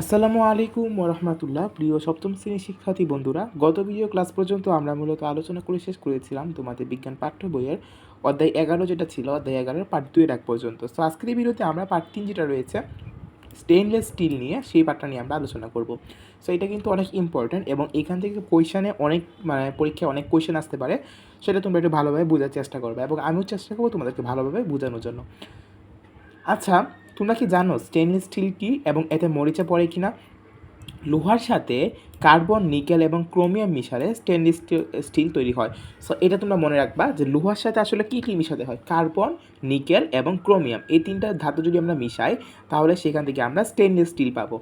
আসসালামু আলাইকুম রহমতুল্লাহ প্রিয় সপ্তম শ্রেণির শিক্ষার্থী বন্ধুরা। গত ভিডিও ক্লাস পর্যন্ত আমরা মূলত আলোচনা করে শেষ করেছিলাম তোমাদের বিজ্ঞান পাঠ্য বইয়ের অধ্যায় এগারো যেটা ছিল, অধ্যায় এগারোর পার্ট দুয়ের এক পর্যন্ত। তো আজকের ভিডিওতে আমরা পার্ট তিন যেটা রয়েছে স্টেনলেস স্টিল নিয়ে সেই পার্টটা নিয়ে আমরা আলোচনা করব। সো এটা কিন্তু অনেক ইম্পর্ট্যান্ট এবং এখান থেকে কোয়েশনে অনেক মানে পরীক্ষায় অনেক কোয়েশন আসতে পারে, সেটা তোমরা একটু ভালোভাবে বোঝার চেষ্টা করবে এবং আমিও চেষ্টা করব তোমাদেরকে ভালোভাবে বোঝানোর জন্য। আচ্ছা তোমরা কি জানো স্টেনলেস স্টিল কি এবং এতে মরিচা পড়ে কি না লোহার সাথে কার্বন নিকেল এবং ক্রোমিয়াম মিশালে স্টেনলেস স্টিল তৈরি হয়। সো এটা তোমরা মনে রাখবা যে লোহার সাথে আসলে কী কী মিশাতে হয়? কার্বন নিকেল এবং ক্রোমিয়াম এই তিনটা ধাতু যদি আমরা মিশাই, তাহলে সেখান থেকে আমরা স্টেনলেস স্টিল পাবো।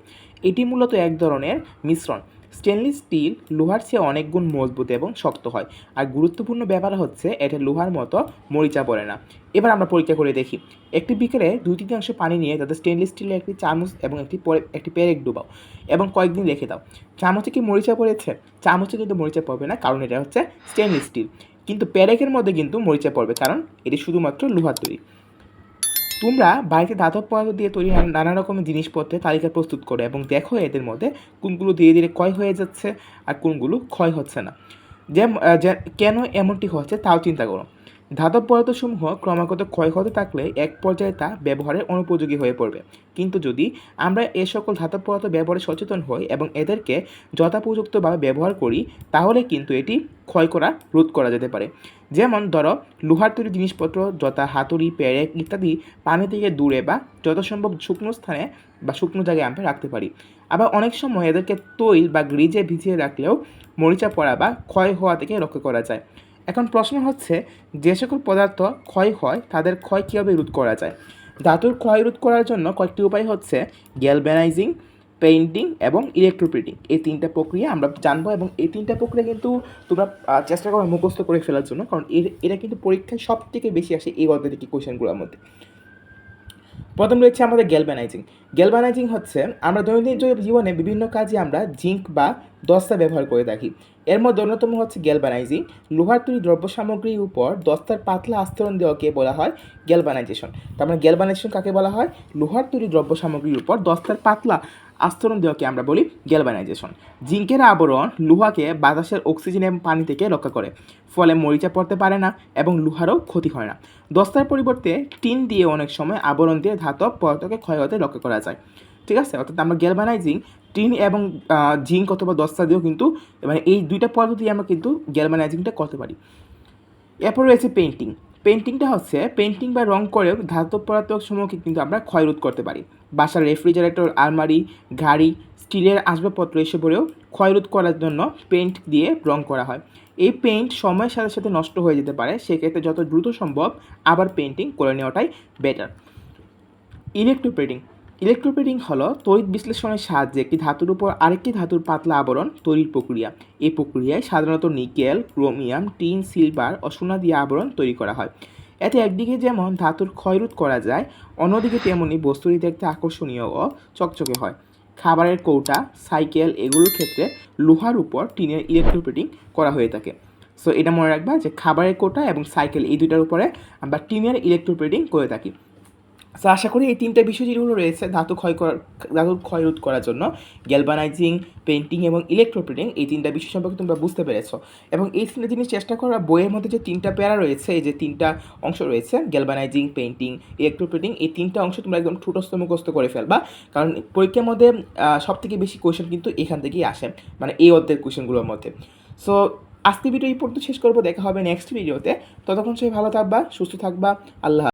এটি মূলত এক ধরনের মিশ্রণ। স্টেনলেস স্টিল, লোহার চেয়ে অনেক গুণ মজবুত এবং শক্ত হয়। আর গুরুত্বপূর্ণ ব্যাপার হচ্ছে, এটা লোহার মতো মরিচা পড়ে না। এবার আমরা পরীক্ষা করে দেখি। একটি বিকেলে দুই তৃতীয়াংশ পানি নিয়ে তাদের স্টেনলেস স্টিলের একটি চামচ এবং একটি একটি পেরেক ডুবাও এবং কয়েকদিন রেখে দাও। চামচে কি মরিচা পড়েছে? চামচে কিন্তু মরিচা পড়বে না, কারণ এটা হচ্ছে স্টেনলেস স্টিল। কিন্তু পেরেকের মধ্যে কিন্তু মরিচা পড়বে, কারণ এটি শুধুমাত্র লোহার তৈরি। তোমরা বাড়িতে ধাতব পদার্থ দিয়ে তৈরি নানা- রকমের জিনিসপত্রের তালিকা প্রস্তুত করো এবং দেখো এদের মধ্যে কোনগুলো ধীরে ধীরে ক্ষয় হয়ে যাচ্ছে আর কোনগুলো ক্ষয় হচ্ছে না। যেমন কেন এমনটি হচ্ছে তাও চিন্তা করো। ধাতব পদার্থসমূহ ক্রমাগত ক্ষয় হতে থাকলে এক পর্যায়ে তা ব্যবহারের অনুপযোগী হয়ে পড়বে। কিন্তু যদি আমরা এ সকল ধাতব পদার্থ ব্যবহারে সচেতন হই এবং এদেরকে যথাপযুক্তভাবে ব্যবহার করি, তাহলে কিন্তু এটি ক্ষয় করা রোধ করা যেতে পারে। যেমন ধরো, লোহার তৈরি জিনিসপত্র, যথা হাতুড়ি পেরেক ইত্যাদি পানি থেকে দূরে বা যথাসম্ভব শুকনো স্থানে বা শুকনো জায়গায় আমরা রাখতে পারি। আবার অনেক সময় এদেরকে তৈল বা গ্রিজে ভিজিয়ে রাখলেও মরিচা পড়া বা ক্ষয় হওয়া থেকে রক্ষা করা যায়। এখন প্রশ্ন হচ্ছে, যে সকল পদার্থ ক্ষয় হয়, তাদের ক্ষয় কীভাবে রোধ করা যায়? ধাতুর ক্ষয় রোধ করার জন্য কয়েকটি উপায় হচ্ছে গ্যালভ্যানাইজিং পেইন্টিং এবং ইলেকট্রোপ্রিটিং এই তিনটা প্রক্রিয়া আমরা জানব এবং এই তিনটা প্রক্রিয়া কিন্তু তোমরা চেষ্টা করো মুখস্থ করে ফেলার জন্য। কারণ এর এটা কিন্তু পরীক্ষায় সব থেকে বেশি আসে এই অধ্যায় কোয়েশনগুলোর মধ্যে। প্রথম রয়েছে আমাদের গ্যালভানাইজিং গ্যালভানাইজিং হচ্ছে আমরা দৈনন্দিন জীবনে বিভিন্ন কাজে আমরা জিঙ্ক বা দস্তা ব্যবহার করে থাকি। এর মধ্যে অন্যতম হচ্ছে গ্যালভানাইজিং লোহার তৈরি দ্রব্য সামগ্রীর উপর দস্তার পাতলা আস্তরণ দেওয়াকে বলা হয় গ্যালভানাইজেশন তার মানে গ্যালভানাইজেশন কাকে বলা হয়? লোহার তৈরি দ্রব্য সামগ্রীর উপর দস্তার পাতলা আস্তরণ দেওয়াকে আমরা বলি গ্যালভানাইজেশন জিঙ্কের আবরণ লোহাকে বাতাসের অক্সিজেন এবং পানি থেকে রক্ষা করে। ফলে মরিচা পড়তে পারে না এবং লোহারও ক্ষতি হয় না। দস্তার পরিবর্তে টিন দিয়ে অনেক সময় আবরণ দিয়ে ধাতব পদার্থকে ক্ষয় হতে রক্ষা করা যায়। ঠিক আছে? অর্থাৎ আমরা গ্যালভানাইজিং টিন এবং জিঙ্ক অথবা দস্তা দিয়েও কিন্তু মানে এই দুইটা দিয়ে আমরা কিন্তু গ্যালভানাইজিংটা করতে পারি। এরপর রয়েছে পেন্টিং পেন্টিংটা হচ্ছে পেন্টিং বা রং করেও ধাতব পদার্থ সমূহকে কিন্তু আমরা ক্ষয়রোধ করতে পারি। বাসার রেফ্রিজারেটর, আলমারি, গাড়ি, স্টিলের আসবাবপত্র এসবেও ক্ষয়রোধ করার জন্য পেন্ট দিয়ে রং করা হয়। এই পেইন্ট সময়ের সাথে সাথে নষ্ট হয়ে যেতে পারে, সেক্ষেত্রে যত দ্রুত সম্ভব আবার পেন্টিং করে নেওয়াটাই বেটার ইলেকট্রোপ্রেটিং। ইলেকট্রোপ্রেটিং হলো তড়িৎ বিশ্লেষণের সাহায্যে একটি ধাতুর উপর আরেকটি ধাতুর পাতলা আবরণ তৈরির প্রক্রিয়া। এই প্রক্রিয়ায় সাধারণত নিকেল, ক্রোমিয়াম, টিন, সিলভার ও সোনা দিয়ে আবরণ তৈরি করা হয়। এতে একদিকে যেমন ধাতুর ক্ষয়রোধ করা যায়, অন্যদিকে তেমনি বস্তুটি দেখতে আকর্ষণীয় ও চকচকে হয়। খাবারের কৌটা, সাইকেল এগুলোর ক্ষেত্রে লোহার উপর টিনের ইলেকট্রোপ্রেটিং করা হয়ে থাকে। সো এটা মনে রাখবা যে খাবারের কোটা এবং সাইকেল এই দুইটার উপরে আমরা টিনের ইলেকট্রোপ্রেটিং করে থাকি। সো আশা করি এই তিনটা বিষয় যেগুলো রয়েছে, ধাতু ক্ষয় করার ধাতুর ক্ষয় রোধ করার জন্য গ্যালভানাইজিং পেন্টিং এবং ইলেকট্রোপ্রেটিং এই তিনটা বিষয় সম্পর্কে তোমরা বুঝতে পেরেছ। এবং এই তিনটা জিনিস চেষ্টা করা, বইয়ের মধ্যে যে তিনটা প্যারা রয়েছে, এই যে তিনটা অংশ রয়েছে গ্যালভানাইজিং পেন্টিং ইলেকট্রোপ্রেটিং এই তিনটা অংশ তোমরা একদম ঠুটস্থ মুখস্থ করে ফেলবা। কারণ পরীক্ষার মধ্যে সব থেকে বেশি কোয়েশন কিন্তু এখান থেকেই আসে মানে এই অধ্যায়ের কোয়েশনগুলোর মধ্যে। সো আজকে ভিডিও এই পর্যন্ত শেষ করব, দেখা হবে নেক্সট ভিডিওতে ততক্ষণ সবাই ভালো থাকবা, সুস্থ থাকবা, আল্লাহ